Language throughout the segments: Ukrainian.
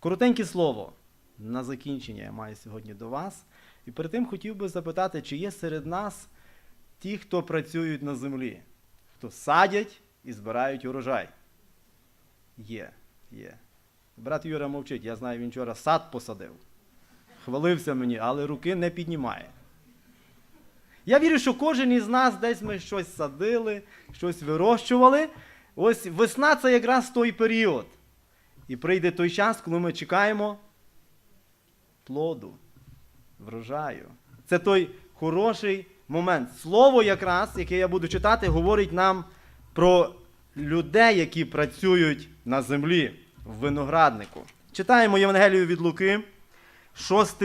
Коротеньке слово на закінчення я маю сьогодні до вас. І перед тим хотів би запитати, чи є серед нас ті, хто працюють на землі, хто садять і збирають урожай. Є, є. Брат Юра мовчить, я знаю, він вчора сад посадив. Хвалився мені, але руки не піднімає. Я вірю, що кожен із нас десь ми щось садили, щось вирощували. Ось весна це якраз той період. І прийде той час, коли ми чекаємо плоду, врожаю. Це той хороший момент. Слово, якраз, яке я буду читати, говорить нам про людей, які працюють на землі в винограднику. Читаємо Євангелію від Луки, 6,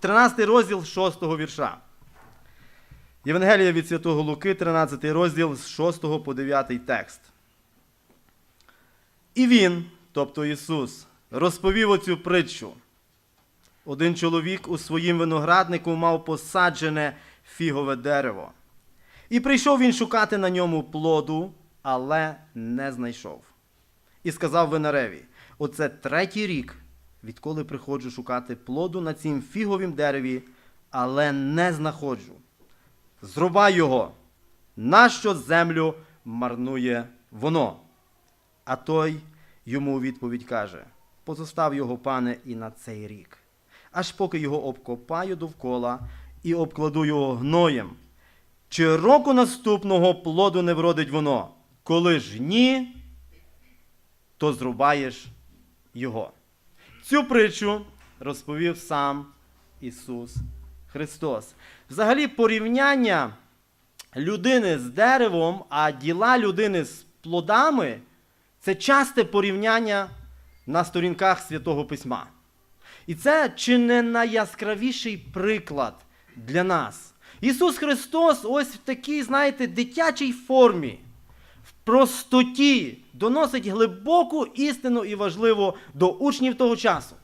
13 розділ 6 вірша. Євангелія від Святого Луки, 13 розділ з 6 по 9 текст. І він, тобто Ісус, розповів оцю притчу. Один чоловік у своїм винограднику мав посаджене фігове дерево. І прийшов він шукати на ньому плоду, але не знайшов. І сказав винареві: Оце третій рік, відколи приходжу шукати плоду на цім фіговім дереві, але не знаходжу. Зрубай його, нащо землю марнує воно? А той йому у відповідь каже: Позостав його, пане, і на цей рік, аж поки його обкопаю довкола і обкладу його гноєм. Чи року наступного плоду не вродить воно? Коли ж ні, то зрубаєш його. Цю притчу розповів сам Ісус Христос. Взагалі, порівняння людини з деревом, а діла людини з плодами це часте порівняння на сторінках Святого Письма. І це чи не найяскравіший приклад для нас. Ісус Христос ось в такій, знаєте, дитячій формі, в простоті доносить глибоку істину і важливо до учнів того часу.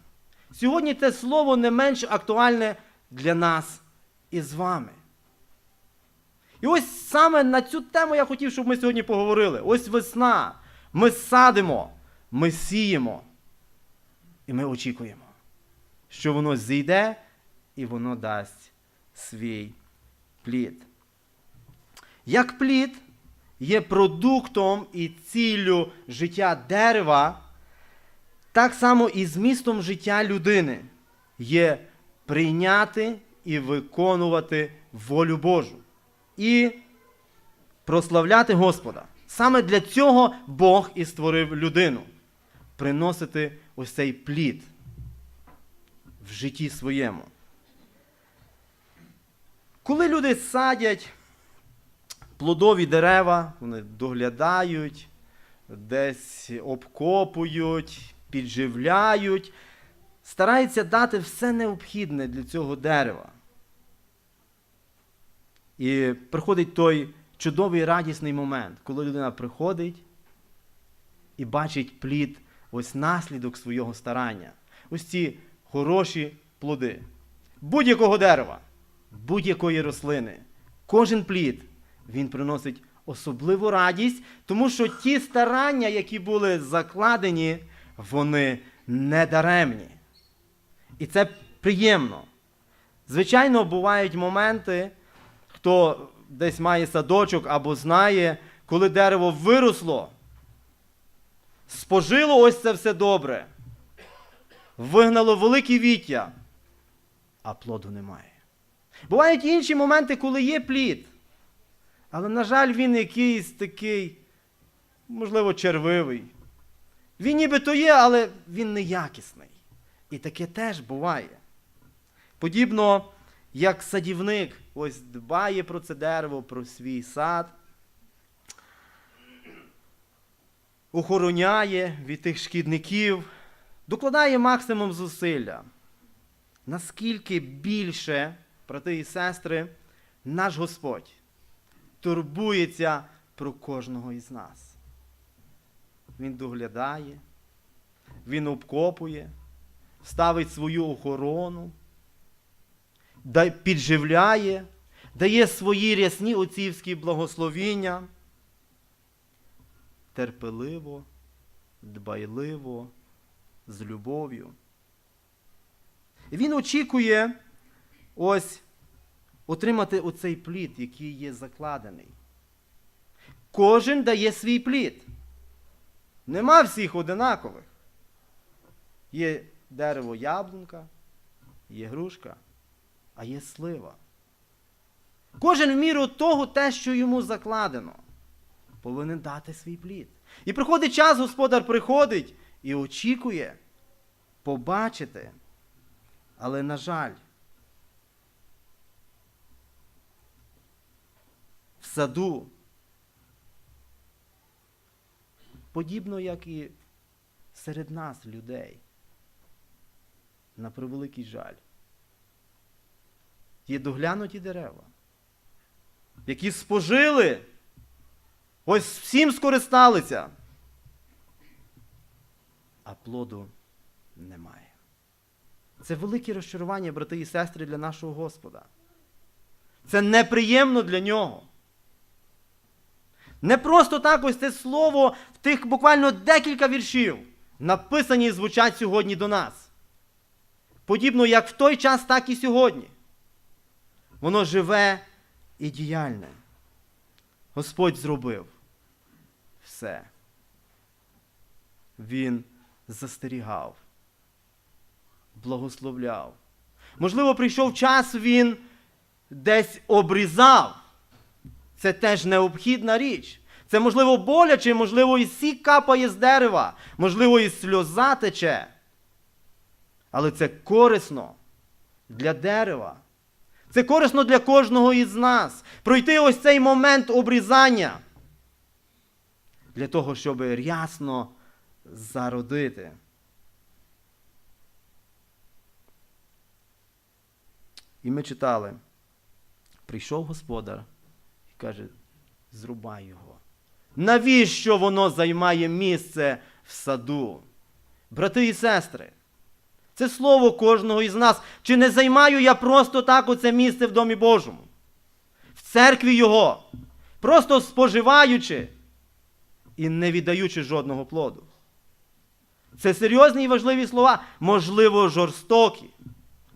Сьогодні це слово не менш актуальне для нас і з вами. І ось саме на цю тему я хотів, щоб ми сьогодні поговорили. Ось весна. Ми садимо, ми сіємо. І ми очікуємо, що воно зійде і воно дасть свій плід. Як плід є продуктом і ціллю життя дерева, так само і змістом життя людини є прийняти і виконувати волю Божу. І прославляти Господа. Саме для цього Бог і створив людину. Приносити ось цей плід в житті своєму. Коли люди садять плодові дерева, вони доглядають, десь обкопують, підживляють, стараються дати все необхідне для цього дерева. І приходить той чудовий радісний момент, коли людина приходить і бачить плід, ось наслідок свого старання. Ось ці хороші плоди. Будь-якого дерева, будь-якої рослини. Кожен плід він приносить особливу радість, тому що ті старання, які були закладені, вони не даремні. І це приємно. Звичайно, бувають моменти, хто десь має садочок або знає, коли дерево виросло, спожило ось це все добре, вигнало великі віття, а плоду немає. Бувають інші моменти, коли є плід. Але, на жаль, він якийсь такий, можливо, червивий. Він нібито є, але він неякісний. І таке теж буває. Подібно, як садівник ось дбає про це дерево, про свій сад, охороняє від тих шкідників, докладає максимум зусилля. Наскільки більше, брати і сестри, наш Господь турбується про кожного із нас. Він доглядає, він обкопує, ставить свою охорону, підживляє, дає свої рясні отцівські благословіння, терпеливо, дбайливо, з любов'ю. Він очікує ось отримати оцей плід, який є закладений. Кожен дає свій плід. Нема всіх одинакових. Є дерево яблунка, є грушка, а є слива. Кожен в міру того, те, що йому закладено, повинен дати свій плід. І приходить час, господар приходить і очікує побачити. Але, на жаль, в саду, подібно як і серед нас, людей, на превеликий жаль, є доглянуті дерева, які спожили, ось всім скористалися, а плоду немає. Це велике розчарування, брати і сестри, для нашого Господа. Це неприємно для нього. Не просто так ось це слово в тих буквально декілька віршів, написані і звучать сьогодні до нас. Подібно як в той час, так і сьогодні. Воно живе і діяльне. Господь зробив все. Він застерігав, благословляв. Можливо, прийшов час, він десь обрізав. Це теж необхідна річ. Це, можливо, боляче, можливо, і сік капає з дерева, можливо, і сльоза тече. Але це корисно для дерева. Це корисно для кожного із нас. Пройти ось цей момент обрізання. Для того, щоб рясно зародити. І ми читали. Прийшов господар і каже: зрубай його. Навіщо воно займає місце в саду? Брати і сестри, це слово кожного із нас. Чи не займаю я просто так оце місце в Домі Божому? В церкві Його, просто споживаючи і не віддаючи жодного плоду. Це серйозні і важливі слова, можливо, жорстокі.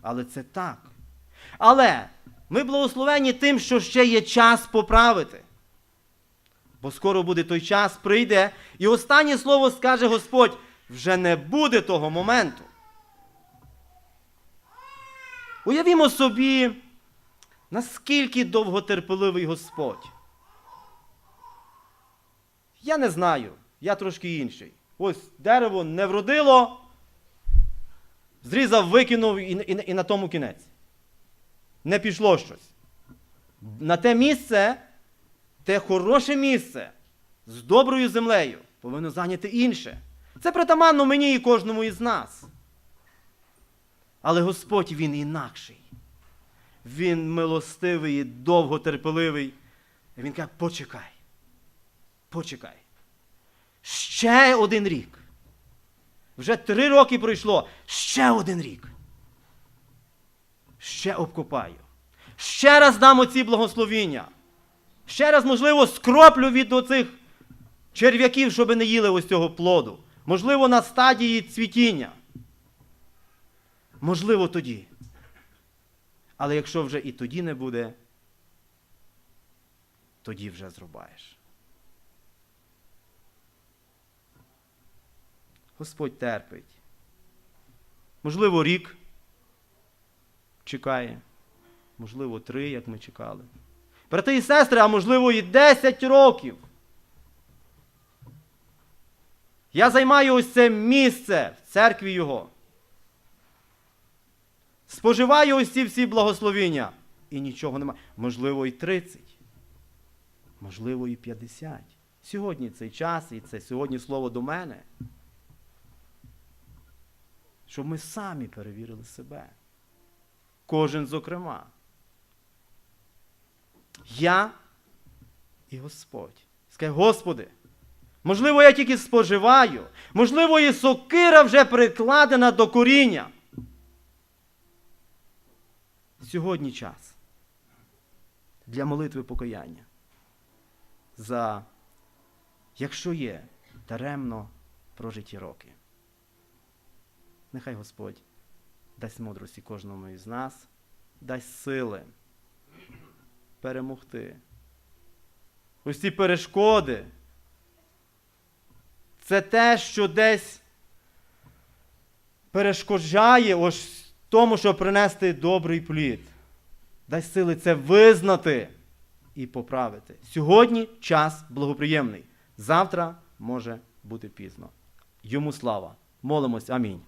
Але це так. Але ми благословені тим, що ще є час поправити. Бо скоро буде той час, прийде, і останнє слово скаже Господь: вже не буде того моменту. Уявімо собі, наскільки довготерпеливий Господь. Я не знаю, я трошки інший. Ось дерево не вродило, зрізав, викинув і, і, і на тому кінець. Не пішло щось. На те місце, те хороше місце з доброю землею повинно зайняти інше. Це притаманно мені і кожному із нас. Але Господь Він інакший. Він милостивий і довготерпеливий. Він каже, почекай. Почекай. Ще один рік. Вже три роки пройшло. Ще один рік. Ще обкопаю. Ще раз дам оці благословіння. Ще раз, можливо, скроплю від оцих черв'яків, щоб не їли ось цього плоду. Можливо, на стадії цвітіння. Можливо, тоді. Але якщо вже і тоді не буде, тоді вже зрубаєш. Господь терпить. Можливо, рік чекає, можливо, три, як ми чекали. Брати і сестри, а можливо, і 10 років. Я займаю ось це місце в церкві Його. Споживаю ось ці всі благословіння. І нічого немає. Можливо, і 30. Можливо, і 50. Сьогодні цей час, і це сьогодні слово до мене. Щоб ми самі перевірили себе. Кожен зокрема. Я і Господь. Скажи, Господи, можливо, я тільки споживаю, можливо, і сокира вже прикладена до коріння. Сьогодні час для молитви покаяння. За, якщо є, даремно прожиті роки. Нехай Господь дасть мудрості кожному із нас, дасть сили перемогти. Ось ці перешкоди. Це те, що десь перешкоджає ось тому, щоб принести добрий плід. Дасть сили це визнати і поправити. Сьогодні час благоприємний. Завтра може бути пізно. Йому слава. Молимось. Амінь.